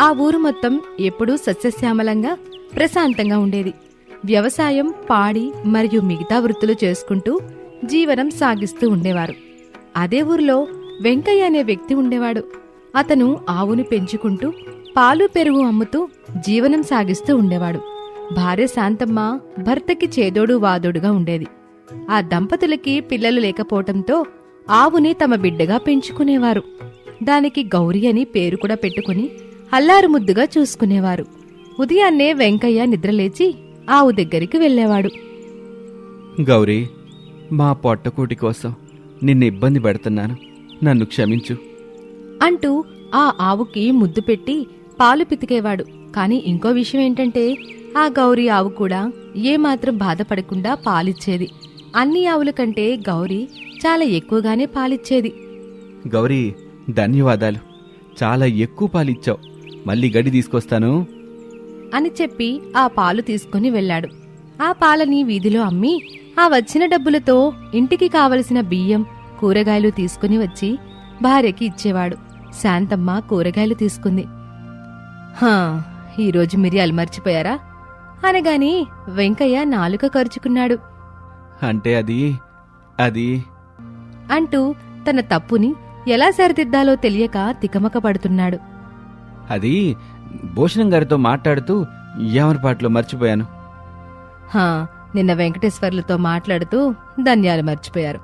ఆ ఊరు మొత్తం ఎప్పుడూ సస్యశ్యామలంగా ప్రశాంతంగా ఉండేది. వ్యవసాయం పాడి మరియు మిగతా వృత్తులు చేసుకుంటూ జీవనం సాగిస్తూ ఉండేవారు. అదే ఊరిలో వెంకయ్య అనే వ్యక్తి ఉండేవాడు. అతను ఆవును పెంచుకుంటూ పాలు పెరుగు అమ్ముతూ జీవనం సాగిస్తూ ఉండేవాడు. భార్య శాంతమ్మ భర్తకి చేదోడు వాదోడుగా ఉండేది. ఆ దంపతులకి పిల్లలు లేకపోవటంతో ఆవుని తమ బిడ్డగా పెంచుకునేవారు. దానికి గౌరీ అని పేరు కూడా పెట్టుకుని అల్లారు ముద్దుగా చూసుకునేవారు. ఉదయాన్నే వెంకయ్య నిద్రలేచి ఆవు దగ్గరికి వెళ్ళేవాడు. గౌరీ మా పొట్టకూటి కోసం నిన్ను ఇబ్బంది పెడుతున్నాను. నన్ను క్షమించు. అంటూ ఆ ఆవుకి ముద్దు పెట్టి పాలు పితికేవాడు. కాని ఇంకో విషయం ఏంటంటే ఆ గౌరీ ఆవు కూడా ఏమాత్రం బాధపడకుండా పాలిచ్చేది. అన్ని ఆవుల కంటే గౌరీ చాలా ఎక్కువగానే పాలిచ్చేది. గౌరీ ధన్యవాదాలు. చాలా ఎక్కువ పాలిచ్చావు. మళ్ళీ గడి తీసుకొస్తాను? అని చెప్పి ఆ పాలు తీసుకుని వెళ్ళాడు. ఆ పాలని వీధిలో అమ్మి ఆ వచ్చిన డబ్బులతో ఇంటికి కావలసిన బియ్యం కూరగాయలు తీసుకుని వచ్చి భార్యకి ఇచ్చేవాడు. శాంతమ్మ కూరగాయలు తీసుకుంది. హా ఈరోజు మిరియాలు మర్చిపోయారా? అనగాని వెంకయ్య నాలుక ఖర్చుకున్నాడు అంటే అది అది. అంటూ తన తప్పుని ఎలా సరిదిద్దాలో తెలియక తికమక పడుతున్నాడు. అది భూషణం గారితో మాట్లాడుతూ ఏమరపాట్లో మర్చిపోయాను. హా నిన్న వెంకటేశ్వర్లతో మాట్లాడుతూ ధన్యాలు మర్చిపోయారు.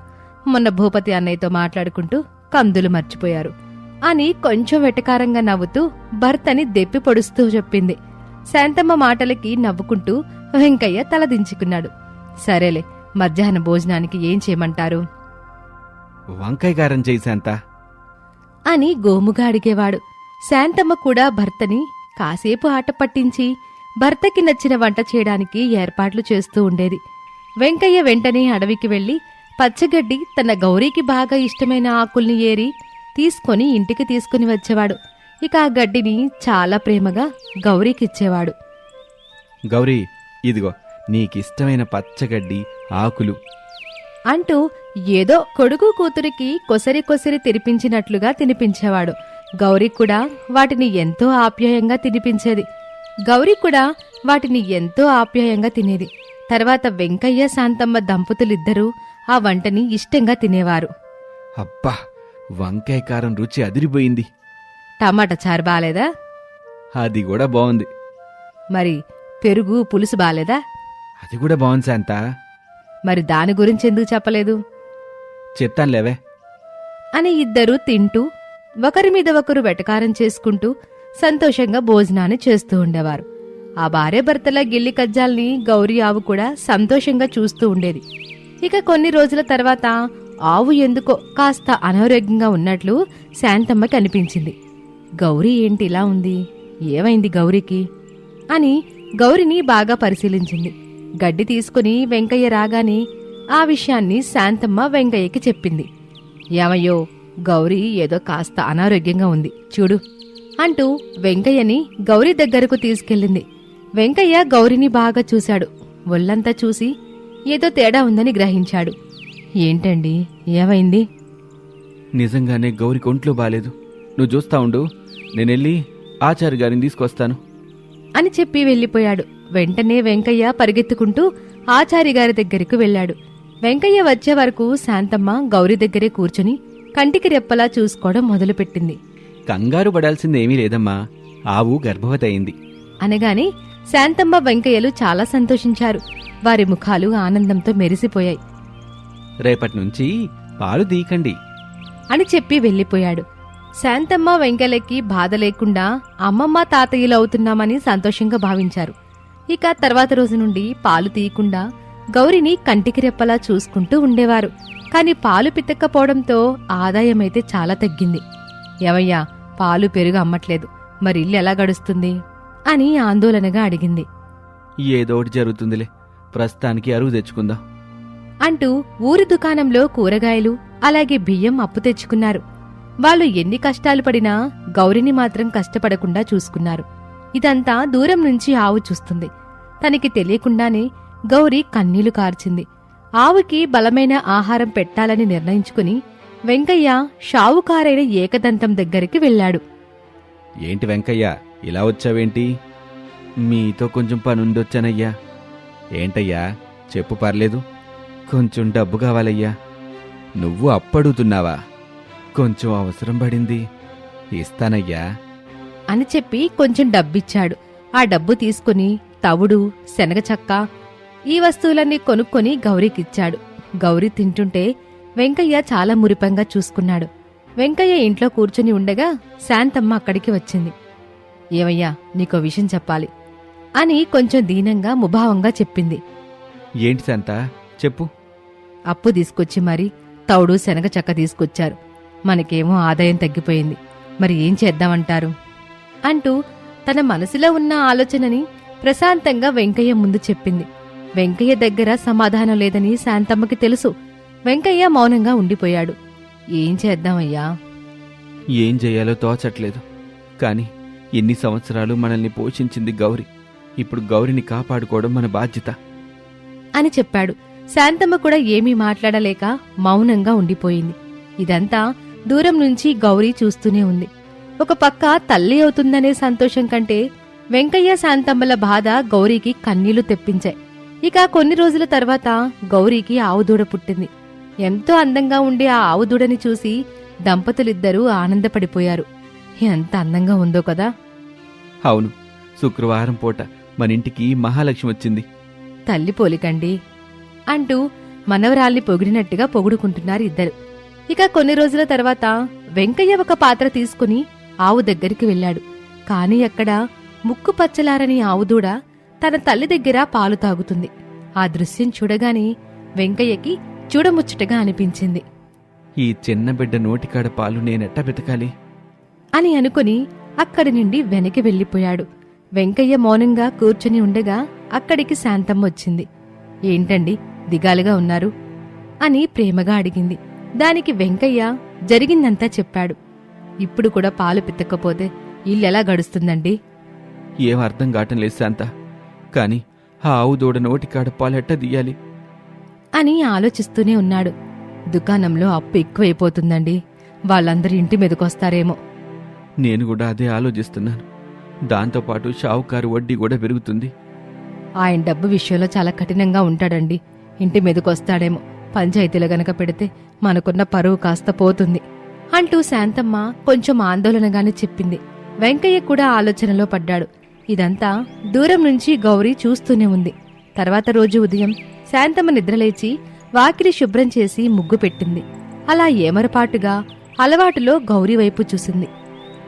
మొన్న భూపతి అన్నయ్యతో మాట్లాడుకుంటూ కందులు మర్చిపోయారు. అని కొంచెం వెటకారంగా నవ్వుతూ భర్తని దెప్పి పొడుస్తూ చెప్పింది. శాంతమ్మ మాటలకి నవ్వుకుంటూ వెంకయ్య తలదించుకున్నాడు సరేలే మధ్యాహ్న భోజనానికి ఏం చేయమంటారు? వంకాయ కారం చేశాంత అని గోముగా అడిగేవాడు. శాంతమ్మ కూడా భర్తని కాసేపు ఆట పట్టించి భర్తకి నచ్చిన వంట చేయడానికి ఏర్పాట్లు చేస్తూ ఉండేది. వెంకయ్య వెంటనే అడవికి వెళ్ళి పచ్చగడ్డి తన గౌరీకి బాగా ఇష్టమైన ఆకుల్ని ఏరి తీసుకొని ఇంటికి తీసుకుని వచ్చేవాడు. ఇక ఆ గడ్డిని చాలా ప్రేమగా గౌరీకిచ్చేవాడు. గౌరీ ఇదిగో నీకిష్టమైన పచ్చగడ్డి ఆకులు. అంటూ ఏదో కొడుకు కూతురికి కొసరి కొసరి తినిపించినట్లుగా తినిపించేవాడు. గౌరీ కూడా వాటిని ఎంతో ఆప్యాయంగా తినిపించేది. గౌరీ కూడా వాటిని ఎంతో ఆప్యాయంగా తినేది. తర్వాత వెంకయ్య శాంతమ్మ దంపతులిద్దరూ ఆ వంటని ఇష్టంగా తినేవారు. అబ్బా వంకాయ కారం రుచి అదిరిపోయింది. టమాటా చారు బాలేదా? అది కూడా బాగుంది. మరి పెరుగు పులుసు బాలేదా? అది కూడా బాగుంది శాంత. మరి దాని గురించి ఎందుకు చెప్పలేదు? చెప్తానులేవే అని ఇద్దరూ తింటూ ఒకరి మీద ఒకరు వెటకారం చేసుకుంటూ సంతోషంగా భోజనాన్ని చేస్తూ ఉండేవారు. ఆ భార్య భర్తల గిల్లి కజ్జాల్ని గౌరీ ఆవు కూడా సంతోషంగా చూస్తూ ఉండేది. ఇక కొన్ని రోజుల తర్వాత ఆవు ఎందుకో కాస్త అనారోగ్యంగా ఉన్నట్లు శాంతమ్మకి అనిపించింది గౌరీ ఏంటి ఇలా ఉంది? ఏమైంది గౌరీకి? అని గౌరిని బాగా పరిశీలించింది. గడ్డి తీసుకుని వెంకయ్య రాగానే ఆ విషయాన్ని శాంతమ్మ వెంకయ్యకి చెప్పింది. ఏమయ్యో గౌరీ ఏదో కాస్త అనారోగ్యంగా ఉంది. చూడు. అంటూ వెంకయ్యని గౌరీ దగ్గరకు తీసుకెళ్ళింది. వెంకయ్య గౌరిని బాగా చూశాడు. ఒళ్ళంతా చూసి ఏదో తేడా ఉందని గ్రహించాడు. ఏంటండి? ఏమైంది? నిజంగానే గౌరికి ఒంట్లో బాలేదు. నువ్వు చూస్తా ఉండు. నేనెళ్ళి ఆచార్య గారిని తీసుకొస్తాను. అని చెప్పి వెళ్ళిపోయాడు. వెంటనే వెంకయ్య పరిగెత్తుకుంటూ ఆచారి గారి దగ్గరకు వెళ్ళాడు. వెంకయ్య వచ్చే వరకు శాంతమ్మ గౌరి దగ్గరే కూర్చుని కంటికి రెప్పలా చూసుకోవడం మొదలుపెట్టింది. కంగారు పడాల్సింది ఏమీ లేదమ్మా. ఆవు గర్భవతి అయింది అనగానే శాంతమ్మ వెంకయ్యలు చాలా సంతోషించారు. వారి ముఖాలు ఆనందంతో మెరిసిపోయాయి. రేపటి నుంచి పాలు తీయకండి అని చెప్పి వెళ్ళిపోయాడు. శాంతమ్మ వెంకయ్యలకి బాధ లేకుండా అమ్మమ్మ తాతయ్యలు అవుతున్నామని సంతోషంగా భావించారు. ఇక తర్వాత రోజు నుండి పాలు తీయకుండా గౌరిని కంటికి రెప్పలా చూసుకుంటూ ఉండేవారు. కాని పాలు పితక్కపోవడంతో ఆదాయమైతే చాలా తగ్గింది. ఎవయ్యా పాలు పెరుగు అమ్మట్లేదు. మరి ఇల్లు ఎలా గడుస్తుంది? అని ఆందోళనగా అడిగింది. ఏదోటి జరుగుతుందిలే. ప్రస్తుతానికి అరువు తెచ్చుకుందాం. అంటూ ఊరి దుకాణంలో కూరగాయలు అలాగే బియ్యం అప్పు తెచ్చుకున్నారు. వాళ్ళు ఎన్ని కష్టాలు పడినా గౌరిని మాత్రం కష్టపడకుండా చూసుకున్నారు. ఇదంతా దూరం నుంచి ఆవు చూస్తుంది. తనకి తెలియకుండానే గౌరి కన్నీళ్ళు కార్చింది. ఆవుకి బలమైన ఆహారం పెట్టాలని నిర్ణయించుకుని వెంకయ్య షావుకారైన ఏకదంతం దగ్గరికి వెళ్ళాడు. ఏంటి వెంకయ్య ఇలా వచ్చావేంటి? మీతో కొంచెం పని ఉండొచ్చానయ్యా ఏంటయ్యా చెప్పు పర్లేదు. కొంచెం డబ్బు కావాలయ్యా. నువ్వు అప్పడుగుతున్నావా కొంచెం అవసరం పడింది. ఇస్తానయ్యా. అని చెప్పి కొంచెం డబ్బిచ్చాడు. ఆ డబ్బు తీసుకుని తవుడు శనగ చెక్క ఈ వస్తువులన్నీ కొనుక్కొని గౌరీకిచ్చాడు. గౌరీ తింటుంటే వెంకయ్య చాలా మురిపంగా చూసుకున్నాడు. వెంకయ్య ఇంట్లో కూర్చుని ఉండగా శాంతమ్మ అక్కడికి వచ్చింది. ఏమయ్యా నీకో విషయం చెప్పాలి అని కొంచెం దీనంగా ముభావంగా చెప్పింది. ఏంటి శాంత? చెప్పు. అప్పు తీసుకొచ్చి మరి తౌడు శనగ చెక్క తీసుకొచ్చారు. మనకేమో ఆదాయం తగ్గిపోయింది. మరి ఏం చేద్దామంటారు? అంటూ తన మనసులో ఉన్న ఆలోచనని ప్రశాంతంగా వెంకయ్య ముందు చెప్పింది. వెంకయ్య దగ్గర సమాధానం లేదని శాంతమ్మకి తెలుసు. వెంకయ్య మౌనంగా ఉండిపోయాడు. ఏం చేద్దామయ్యా? ఏం చేయాలో తోచట్లేదు. కానీ ఎన్ని సంవత్సరాలు మనల్ని పోషించింది గౌరి. ఇప్పుడు గౌరిని కాపాడుకోవడం మన బాధ్యత. అని చెప్పాడు. శాంతమ్మ కూడా ఏమీ మాట్లాడలేక మౌనంగా ఉండిపోయింది. ఇదంతా దూరం నుంచి గౌరీ చూస్తూనే ఉంది. ఒక పక్క తల్లి అవుతుందనే సంతోషం కంటే వెంకయ్య శాంతమ్మల బాధ గౌరీకి కన్నీళ్ళు తెప్పించాయి. ఇక కొన్ని రోజుల తర్వాత గౌరీకి ఆవుదూడ పుట్టింది. ఎంతో అందంగా ఉండే ఆ ఆవుదూడని చూసి దంపతులిద్దరూ ఆనందపడిపోయారు. ఎంత అందంగా ఉందో కదా! అవును శుక్రవారం పూట మన ఇంటికి మహాలక్ష్మి వచ్చింది. తల్లి పోలికండి! అంటూ మనవరాల్ని పొగిడినట్టుగా పొగుడుకుంటున్నారు ఇద్దరు. ఇక కొన్ని రోజుల తర్వాత వెంకయ్య ఒక పాత్ర తీసుకుని ఆవు దగ్గరికి వెళ్ళాడు. కాని అక్కడ ముక్కు పచ్చలారని ఆవుదూడ తన తల్లి దగ్గర పాలు తాగుతుంది. ఆ దృశ్యం చూడగానే వెంకయ్యకి చూడముచ్చటగా అనిపించింది. ఈ చిన్న బిడ్డ నోటికాడ పాలు నేనెట్టా వెతకాలి? అని అనుకుని అక్కడి నుండి వెనక్కి వెళ్ళిపోయాడు. వెంకయ్య మౌనంగా కూర్చుని ఉండగా అక్కడికి శాంతమ్మ వచ్చింది. ఏంటండి దిగాలుగా ఉన్నారు? అని ప్రేమగా అడిగింది. దానికి వెంకయ్య జరిగిందంతా చెప్పాడు. ఇప్పుడు కూడా పాలు పితక్కపోతే ఇల్లెలా గడుస్తుందండి? ఏం అర్థం కావటం లేదు శాంత. కానీ ఆ ఆవు దూడ నోటికాడ పాలు ఎట్టా తీయాలి. అని ఆలోచిస్తూనే ఉన్నాడు. దుకాణంలో అప్పు ఎక్కువైపోతుందండి. వాళ్ళందరూ ఇంటి మీదకొస్తారేమో. నేను కూడా అదే ఆలోచిస్తున్నాను. దాంతోపాటు షావుకారు వడ్డీ కూడా పెరుగుతుంది. ఆయన డబ్బు విషయంలో చాలా కఠినంగా ఉంటాడండి. ఇంటి మీదకొస్తాడేమో. పంచాయతీలో గనక పెడితే మనకున్న పరువు కాస్త పోతుంది అంటూ శాంతమ్మ కొంచెం ఆందోళనగానే చెప్పింది. వెంకయ్య కూడా ఆలోచనలో పడ్డాడు. ఇదంతా దూరం నుంచి గౌరీ చూస్తూనే ఉంది. తర్వాత రోజు ఉదయం శాంతమ్మ నిద్రలేచి వాకిలి శుభ్రం చేసి ముగ్గు పెట్టింది. అలా ఏమరపాటుగా అలవాటులో గౌరీ వైపు చూసింది.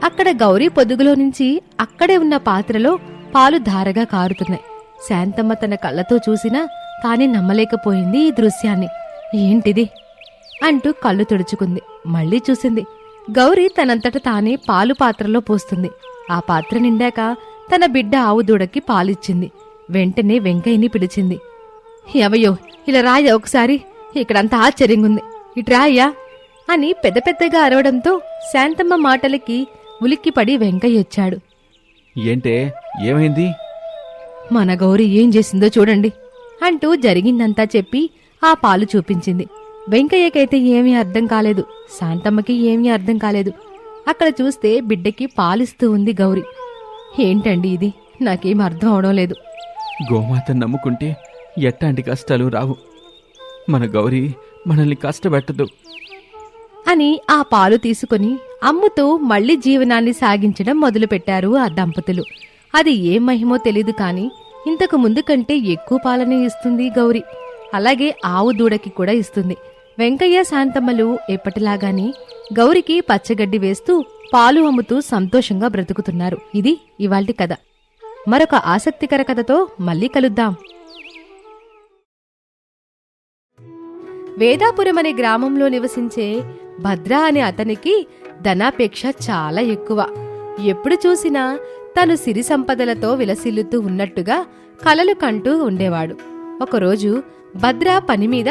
అక్కడ గౌరీ పొదుగులో నుంచి అక్కడే ఉన్న పాత్రలో పాలు ధారగా కారుతున్నాయి. శాంతమ్మ తన కళ్ళతో చూసినా తానే నమ్మలేకపోయింది ఈ దృశ్యాన్ని. ఏంటిది? అంటూ కళ్ళు తుడుచుకుంది. మళ్ళీ చూసింది. గౌరీ తనంతట తానే పాలు పాత్రలో పోస్తుంది. ఆ పాత్ర నిండాక తన బిడ్డ ఆవు దూడకి పాలిచ్చింది. వెంటనే వెంకయ్యని పిలిచింది. ఎవయో ఇలా రాయ ఒకసారి. ఇక్కడంతా ఆశ్చర్యంగుంది. ఇటు రాయ్యా. అని పెద్ద పెద్దగా అరవడంతో శాంతమ్మ మాటలకి ఉలిక్కిపడి వెంకయ్య వచ్చాడు. ఏంటే ఏమైంది? మన గౌరి ఏం చేసిందో చూడండి. అంటూ జరిగిందంతా చెప్పి ఆ పాలు చూపించింది. వెంకయ్యకైతే ఏమీ అర్థం కాలేదు. శాంతమ్మకి ఏమీ అర్థం కాలేదు. అక్కడ చూస్తే బిడ్డకి పాలిస్తూ ఉంది గౌరి. ఏంటండి ఇది? నాకేం అర్థం అవడం లేదు. గోమాతను నమ్ముకుంటే ఎట్లాంటి కష్టాలు రావు. మన గౌరీ మనల్ని కష్టపెట్టదు. అని ఆ పాలు తీసుకుని అమ్ముతూ మళ్ళీ జీవనాన్ని సాగించడం మొదలుపెట్టారు ఆ దంపతులు. అది ఏ మహిమో తెలీదు కాని ఇంతకు ముందు కంటే ఎక్కువ పాలనే ఇస్తుంది గౌరి. అలాగే ఆవు దూడకి కూడా ఇస్తుంది. వెంకయ్య శాంతమ్మలు ఎప్పటిలాగానే గౌరికి పచ్చగడ్డి వేస్తూ పాలు అమ్ముతూ సంతోషంగా బ్రతుకుతున్నారు. ఇది ఇవాల్టి కథ. మరొక ఆసక్తికర కథతో మళ్ళీ కలుద్దాం. వేదాపురం అనే గ్రామంలో నివసించే భద్ర అనే అతనికి ధనాపేక్ష చాలా ఎక్కువ. ఎప్పుడు చూసినా తను సిరి సంపదలతో విలసిల్లుతూ ఉన్నట్టుగా కలలు కంటూ ఉండేవాడు. ఒకరోజు భద్ర పని మీద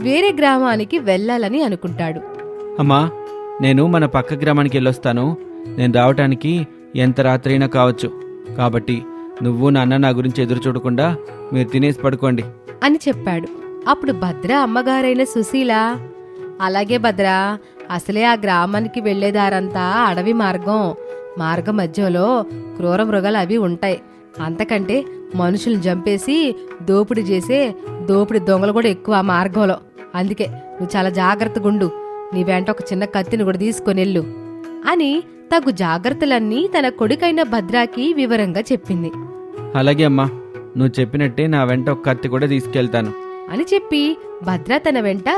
వేరే గ్రామానికి వెళ్ళాలని అనుకుంటాడు. అమ్మా నేను మన పక్క గ్రామానికి వెళ్ళొస్తాను. నేను రావటానికి ఎంత రాత్రి అయినా కావచ్చు. కాబట్టి నువ్వు నాన్న నా గురించి ఎదురు చూడకుండా మీరు తినేసి పడుకోండి. అని చెప్పాడు. అప్పుడు భద్ర అమ్మగారైన సుశీల అలాగే భద్ర అసలే ఆ గ్రామానికి వెళ్ళేదారంతా అడవి మార్గం. మార్గ మధ్యలో క్రూర మృగాలు అవి ఉంటాయి. అంతకంటే మనుషుల్ని చంపేసి దోపిడీ చేసే దోపిడీ దొంగలు కూడా ఎక్కువ ఆ మార్గంలో. అందుకే నువ్వు చాలా జాగ్రత్తగా ఉండు నీ వెంట ఒక చిన్న కత్తిని కూడా తీసుకొని వెళ్ళు అని తగు జాగ్రత్తలన్నీ తన కొడుకైన భద్రాకి వివరంగా చెప్పింది. అలాగే అమ్మా నువ్వు చెప్పినట్టే నా వెంట ఒక కత్తి కూడా తీసుకెళ్తాను. అని చెప్పి భద్ర తన వెంట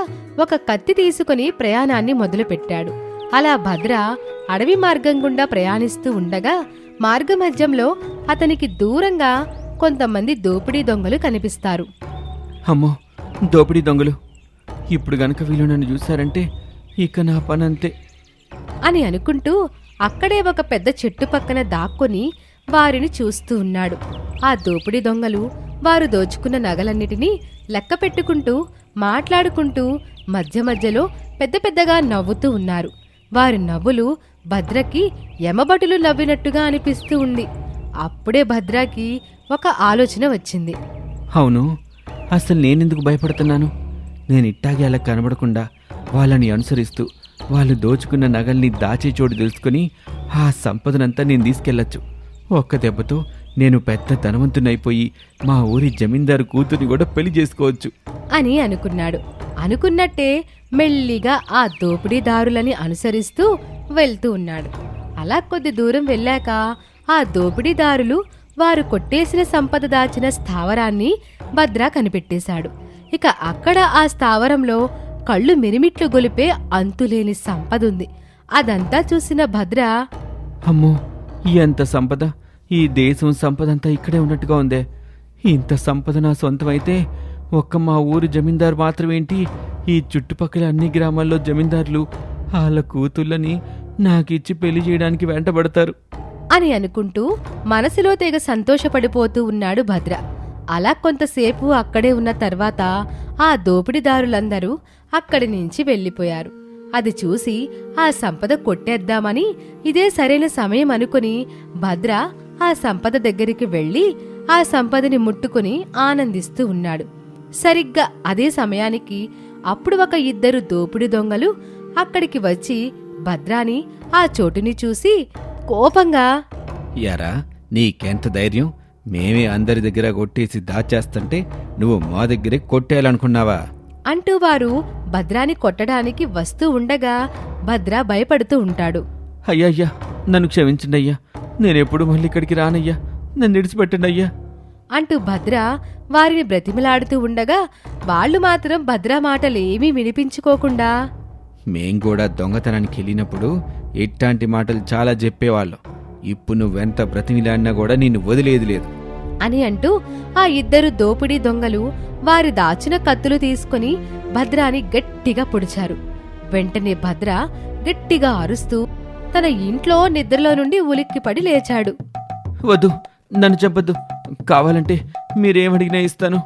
ఒక కత్తి తీసుకుని ప్రయాణాన్ని మొదలుపెట్టాడు. అలా భద్ర అడవి మార్గం గుండా ప్రయాణిస్తూ ఉండగా మార్గమధ్యంలో అతనికి దూరంగా కొంతమంది దోపిడీ దొంగలు కనిపిస్తారు. అమ్మో దోపిడీ దొంగలు. ఇప్పుడు గనక వీళ్ళు నన్ను చూశారంటే ఇక నా పని అంతే అని అనుకుంటూ అక్కడే ఒక పెద్ద చెట్టు పక్కన దాక్కుని వారిని చూస్తూ ఉన్నాడు. ఆ దోపిడీ దొంగలు వారు దోచుకున్న నగలన్నిటినీ లెక్క పెట్టుకుంటూ మాట్లాడుకుంటూ మధ్య మధ్యలో పెద్ద పెద్దగా నవ్వుతూ ఉన్నారు. వారి నవ్వులు భద్రకి యమబటులు నవ్వినట్టుగా అనిపిస్తూ ఉంది. అప్పుడే భద్రాకి ఒక ఆలోచన వచ్చింది. అవును అసలు నేనెందుకు భయపడుతున్నాను? నేను ఇట్టాగే అలా కనబడకుండా వాళ్ళని అనుసరిస్తూ వాళ్ళు దోచుకున్న నగల్ని దాచే చోటు తెలుసుకుని ఆ సంపదనంతా నేను తీసుకెళ్ళొచ్చు ఒక్క దెబ్బతో నేను పెద్ద ధనవంతునైపోయి మా ఊరి జమీందారు కూతుర్ని కూడా పెళ్ళి చేసుకోవచ్చు. అని అనుకున్నాడు. అనుకున్నట్టే మెల్లిగా ఆ దోపిడీదారులని అనుసరిస్తూ వెళ్తూ ఉన్నాడు. అలా కొద్ది దూరం వెళ్ళాక ఆ దోపిడీదారులు వారు కొట్టేసిన సంపద దాచిన స్థావరాన్ని భద్ర కనిపెట్టేశాడు. ఇక అక్కడ ఆ స్థావరంలో కళ్ళు మిరిమిట్లు గొలిపే అంతులేని సంపద ఉంది అదంతా చూసిన భద్ర అమ్మో ఎంత సంపద? ఈ దేశం సంపద అంతా ఇక్కడే ఉన్నట్టుగా ఉందే. ఇంత సంపద నా సొంతమైతే ఒక్క మా ఊరు జమీందారు మాత్రమేంటి? ఈ చుట్టుపక్కల అన్ని గ్రామాల్లో జమీందారులు వాళ్ళ కూతుళ్ళని నాకిచ్చి పెళ్ళి చేయడానికి వెంటబడతారు. అని అనుకుంటూ మనసులో తెగ సంతోషపడిపోతూ ఉన్నాడు భద్ర. అలా కొంతసేపు అక్కడే ఉన్న తర్వాత ఆ దోపిడీదారులందరూ అక్కడి నుంచి వెళ్ళిపోయారు. అది చూసి ఆ సంపద కొట్టేద్దామని ఇదే సరైన సమయం అనుకుని భద్ర ఆ సంపద దగ్గరికి వెళ్ళి ఆ సంపదని ముట్టుకుని ఆనందిస్తూ ఉన్నాడు. సరిగ్గా అదే సమయానికి అప్పుడు ఒక ఇద్దరు దోపిడి దొంగలు అక్కడికి వచ్చి భద్రాని ఆ చోటుని చూసి కోపంగా యారా నీకెంత ధైర్యం? మేమే అందరి దగ్గర కొట్టేసి దాచేస్తుంటే నువ్వు మా దగ్గరే కొట్టేయాలనుకున్నావా? అంటూ వారు భద్రాని కొట్టడానికి వస్తూ ఉండగా భద్ర భయపడుతూ ఉంటాడు. అయ్యా నన్ను క్షమించండి అయ్యా నేనెప్పుడు మళ్ళీ ఇక్కడికి రానయ్యా. నన్ను విడిచిపెట్టండి అయ్యా అంటూ భద్ర వారిని బ్రతిమలాడుతూ ఉండగా వాళ్ళు మాత్రం భద్ర మాటలేమీ వినిపించుకోకుండా మేం కూడా దొంగతనానికి వెళ్ళినప్పుడు ఇట్లాంటి మాటలు చాలా చెప్పేవాళ్ళం. ఇప్పుడు నువ్వెంత బ్రతిమిలాడినా కూడా నిన్ను వదిలేది లేదు. అని అంటూ ఆ ఇద్దరు దోపిడీ దొంగలు వారి దాచిన కత్తులు తీసుకుని భద్రాని గట్టిగా పొడిచారు. వెంటనే భద్ర గట్టిగా అరుస్తూ తన ఇంట్లో నిద్రలో నుండి ఉలిక్కిపడి లేచాడు. వద్దు నన్ను చెప్పొద్దు. కావాలంటే మీరేమడిగినా ఇస్తాను.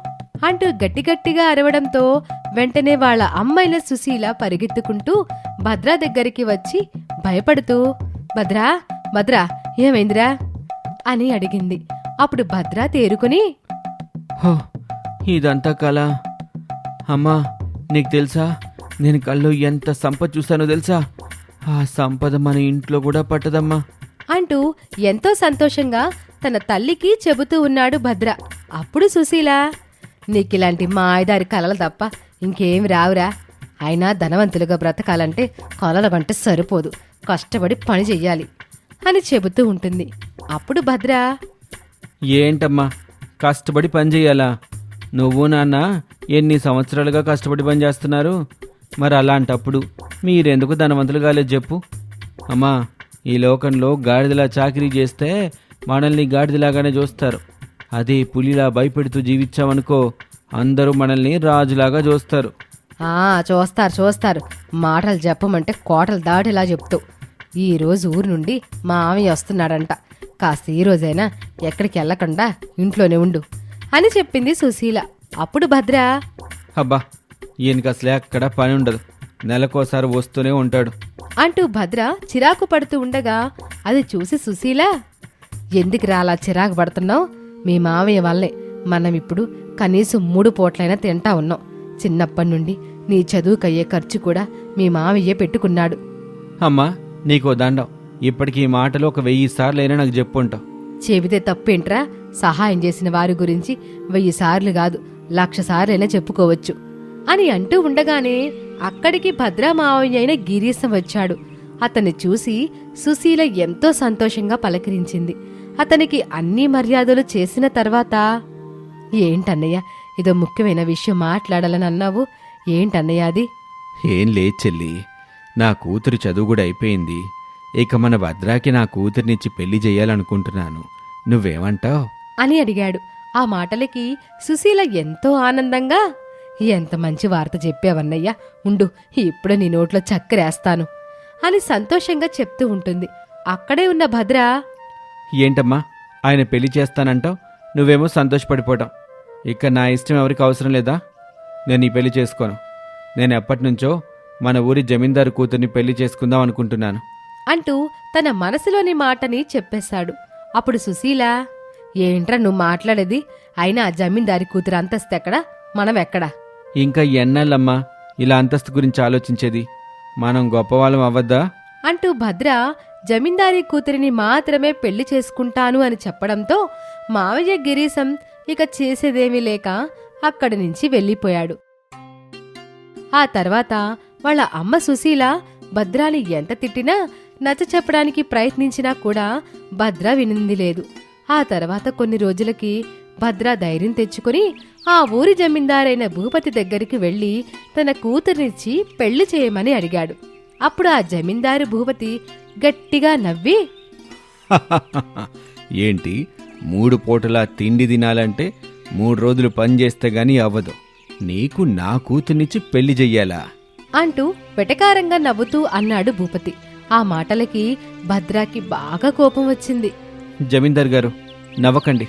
అంటూ గట్టి గట్టిగా అరవడంతో వెంటనే వాళ్ళ అమ్మాయిల సుశీల పరిగెత్తుకుంటూ భద్ర దగ్గరికి వచ్చి భయపడుతూ భద్రా భద్రా ఏమైందిరా? అని అడిగింది. అప్పుడు భద్ర తేరుకుని హో ఇదంతా కళ అమ్మా నీకు తెలుసా? నేను కళ్ళు ఎంత సంపద చూశానో తెలుసా? ఆ సంపద మన ఇంట్లో కూడా పట్టదమ్మా. అంటూ ఎంతో సంతోషంగా తన తల్లికి చెబుతూ ఉన్నాడు భద్ర. అప్పుడు సుశీల నీకిలాంటి మాయదారి కలలు తప్ప ఇంకేం రావురా. అయినా ధనవంతులుగా బ్రతకాలంటే కలల కంటే సరిపోదు. కష్టపడి పని చెయ్యాలి. అని చెబుతూ ఉంటుంది. అప్పుడు భద్ర ఏంటమ్మా కష్టపడి పని చేయాలా? నువ్వు నాన్న ఎన్ని సంవత్సరాలుగా కష్టపడి పని చేస్తున్నారు? మరి అలాంటప్పుడు మీరెందుకు ధనవంతులు కాలేదు చెప్పు. అమ్మా ఈ లోకంలో గాడిదలా చాకరీ చేస్తే మనల్ని గాడిదలాగానే చూస్తారు. అదే పులిలా భయపెడుతూ జీవించామనుకో అందరూ మనల్ని రాజులాగా చూస్తారు. ఆ చూస్తారు చూస్తారు. మాటలు చెప్పమంటే కోటలు దాటేలా చెప్తావు ఈ రోజు ఊరు నుండి మా ఆమె వస్తున్నాడంట. కాస్త ఈ రోజైనా ఎక్కడికి వెళ్ళకుండా ఇంట్లోనే ఉండు అని చెప్పింది సుశీల. అప్పుడు భద్ర అబ్బా ఈయనకి అసలు ఎక్కడ పని ఉండదు. నెలకోసారి వస్తూనే ఉంటాడు. అంటూ భద్ర చిరాకు పడుతూ ఉండగా అది చూసి సుశీల ఎందుకు రాలా చిరాకు పడుతున్నావు? మీ మామయ్య వల్లే మనం ఇప్పుడు కనీసం మూడు పూట్లైనా తింటా ఉన్నాం. చిన్నప్పటి నుండి నీ చదువుకయ్యే ఖర్చు కూడా మీ మామయ్య పెట్టుకున్నాడు. అమ్మా నీకో దండం. ఇప్పటికి ఈ మాటలు ఒక వెయ్యి సార్లైనా నాకు చెప్పుంటావు. చెబితే తప్పేంట్రా? సహాయం చేసిన వారి గురించి వెయ్యి సార్లు కాదు లక్ష సార్లైనా చెప్పుకోవచ్చు. అని అంటూ ఉండగానే అక్కడికి భద్రామావయ్య అయిన గిరీశం వచ్చాడు. అతన్ని చూసి సుశీల ఎంతో సంతోషంగా పలకరించింది. అతనికి అన్ని మర్యాదలు చేసిన తర్వాత ఏంటన్నయ్య ఇదో ముఖ్యమైన విషయం మాట్లాడాలని అన్నావు? ఏంటన్నయ్య అది? ఏం లేదు చెల్లి. నా కూతురు చదువు కూడా అయిపోయింది. ఇక మన భద్రాకి నా కూతుర్నిచ్చి పెళ్ళి చేయాలనుకుంటున్నాను. నువ్వేమంటావ్? అని అడిగాడు. ఆ మాటలకి సుశీల ఎంతో ఆనందంగా ఎంత మంచి వార్త చెప్పావన్నయ్యా. ఉండు ఇప్పుడు నీ నోట్లో చక్కెరేస్తాను అని సంతోషంగా చెప్తూ ఉంటుంది. అక్కడే ఉన్న భద్ర ఏంటమ్మా? ఆయన పెళ్ళి చేస్తానంటావు? నువ్వేమో సంతోషపడిపోవటం. ఇక నా ఇష్టం ఎవరికి అవసరం లేదా? నేను ఈ పెళ్ళి చేసుకోను. నేను ఎప్పటి నుంచో మన ఊరి జమీందారు కూతుర్ని పెళ్ళి చేసుకుందాం అనుకుంటున్నాను. అంటూ తన మనసులోని మాటని చెప్పేశాడు. అప్పుడు సుశీల ఏంట్రా నువ్వు మాట్లాడేది? అయినా ఆ జమీందారి కూతురు అంతస్తెక్కడా మనం ఎక్కడా? ఇంకా ఎన్నాళ్ళమ్మా ఇలా అంతస్తు గురించి ఆలోచించేది? మనం గొప్పవాళ్ళం అవ్వద్దా? అంటూ భద్ర జమీందారీ కూతురిని మాత్రమే పెళ్ళి చేసుకుంటాను అని చెప్పడంతో మావయ్య గిరీశం ఇక చేసేదేమీ లేక అక్కడి నుంచి వెళ్ళిపోయాడు. ఆ తర్వాత వాళ్ళ అమ్మ సుశీల భద్రాని ఎంత తిట్టినా నచ్చ చెప్పడానికి ప్రయత్నించినా కూడా భద్ర వినింది లేదు. ఆ తర్వాత కొన్ని రోజులకి భద్ర ధైర్యం తెచ్చుకుని ఆ ఊరి జమీందారైన భూపతి దగ్గరికి వెళ్ళి తన కూతురినిచ్చి పెళ్ళి చేయమని అడిగాడు. అప్పుడు ఆ జమీందారు భూపతి గట్టిగా నవ్వి ఏంటి మూడు పూటలా తిండి తినాలంటే మూడు రోజులు పని చేస్తే గాని అవ్వదు. నీకు నా కూతుర్నిచ్చి పెళ్ళి చెయ్యాలా? అంటూ వెటకారంగా నవ్వుతూ అన్నాడు భూపతి. ఆ మాటలకి భద్రాకి బాగా కోపం వచ్చింది. జమీందార్ గారు నవ్వకండి.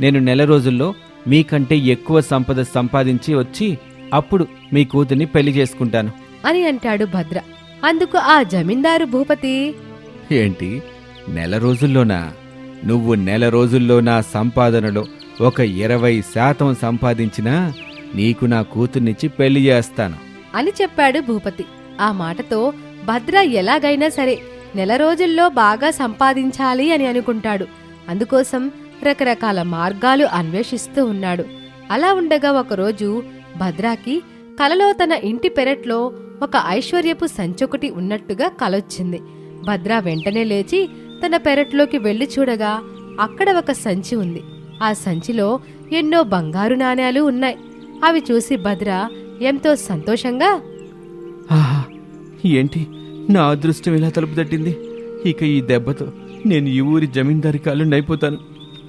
నేను నెల రోజుల్లో మీకంటే ఎక్కువ సంపద సంపాదించి వచ్చి అప్పుడు మీ కూతుర్ని పెళ్ళి చేసుకుంటాను. అని అంటాడు భద్ర. అందుకు ఆ జమీందారు భూపతి ఏంటి? నెల రోజుల్లోనా? నువ్వు నెల రోజుల్లో నా సంపాదనలో ఒక ఇరవై శాతం సంపాదించినా నీకు నా కూతుర్నిచ్చి పెళ్ళి చేస్తాను. అని చెప్పాడు భూపతి. ఆ మాటతో భద్ర ఎలాగైనా సరే నెల రోజుల్లో బాగా సంపాదించాలి అని అనుకుంటాడు. అందుకోసం రకరకాల మార్గాలు అన్వేషిస్తూ ఉన్నాడు. అలా ఉండగా ఒకరోజు భద్రాకి కలలో తన ఇంటి పెరట్లో ఒక ఐశ్వర్యపు సంచొకటి ఉన్నట్టుగా కలొచ్చింది. భద్ర వెంటనే లేచి తన పెరట్లోకి వెళ్ళి చూడగా అక్కడ ఒక సంచి ఉంది. ఆ సంచిలో ఎన్నో బంగారు నాణేలు ఉన్నాయి. అవి చూసి భద్ర ఎంతో సంతోషంగా ఆహా ఏంటి? నా అదృష్టం ఇలా తలుపు తట్టింది. ఇక ఈ దెబ్బతో నేను ఈ ఊరి జమీందారి కాళ్ళు అయిపోతాను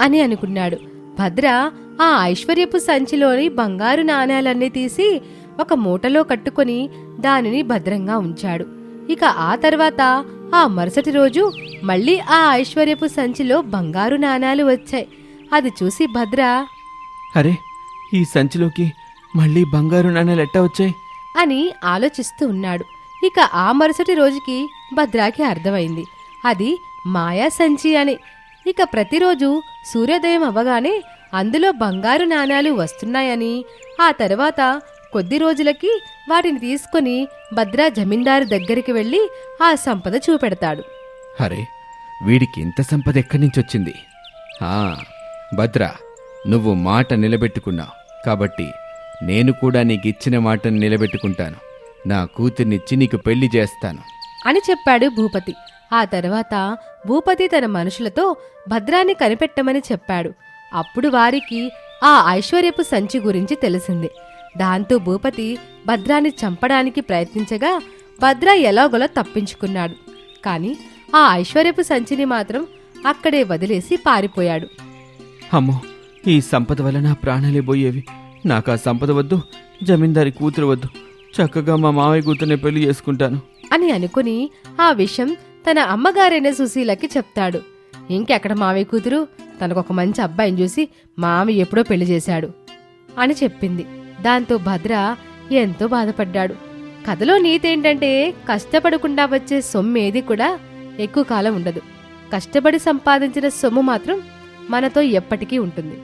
అని అనుకున్నాడు. భద్ర ఆ ఐశ్వర్యపు సంచిలోని బంగారు నాణేలన్నీ తీసి ఒక మూటలో కట్టుకొని దానిని భద్రంగా ఉంచాడు. ఇక ఆ తర్వాత ఆ మరుసటి రోజు మళ్ళీ ఆ ఐశ్వర్యపు సంచిలో బంగారు నాణేలు వచ్చాయి. అది చూసి భద్ర అరే ఈ సంచిలోకి మళ్ళీ బంగారు నాణేలు ఎట్టా వచ్చాయి? అని ఆలోచిస్తూ ఉన్నాడు. ఇక ఆ మరుసటి రోజుకి భద్రాకి అర్థమైంది. అది మాయా సంచి అని. ఇక ప్రతిరోజు సూర్యోదయం అవ్వగానే అందులో బంగారు నాణాలు వస్తున్నాయని ఆ తర్వాత కొద్ది రోజులకి వాటిని తీసుకొని భద్రా జమీందారు దగ్గరికి వెళ్ళి ఆ సంపద చూపెడతాడు. అరే వీడికి ఇంత సంపద ఎక్కడి నుంచి వచ్చింది? ఆ, భద్ర నువ్వు మాట నిలబెట్టుకున్నావు. కాబట్టి నేను కూడా నీకు ఇచ్చిన మాటను నిలబెట్టుకుంటాను. నా కూతుర్నిచ్చి నీకు పెళ్ళి చేస్తాను. అని చెప్పాడు భూపతి. ఆ తర్వాత భూపతి తన మనుషులతో భద్రాన్ని కనిపెట్టమని చెప్పాడు. అప్పుడు వారికి ఆ ఐశ్వర్యపు సంచి గురించి తెలిసింది. దాంతో భూపతి భద్రాన్ని చంపడానికి ప్రయత్నించగా భద్ర ఎలాగోలా తప్పించుకున్నాడు. కాని ఆ ఐశ్వర్యపు సంచిని మాత్రం అక్కడే వదిలేసి పారిపోయాడు. అమ్మో ఈ సంపద వల్ల నా ప్రాణాలే పోయేవి. నాకు ఆ సంపద వద్దు జమీందారి కూతురు వద్దు. చక్కగా మా మావయ్య కూతురునే పెళ్ళి చేసుకుంటాను. అని అనుకుని ఆ విషయం తన అమ్మగారైన సుశీలకి చెప్తాడు. ఇంకెక్కడ మావయ్య కూతురు? తనకొక మంచి అబ్బాయిని చూసి మామి ఎప్పుడో పెళ్ళి చేశాడు అని చెప్పింది. దాంతో భద్ర ఎంతో బాధపడ్డాడు. కథలో నీతేంటంటే కష్టపడకుండా వచ్చే సొమ్ము ఏది కూడా ఎక్కువ కాలం ఉండదు. కష్టపడి సంపాదించిన సొమ్ము మాత్రం మనతో ఎప్పటికీ ఉంటుంది.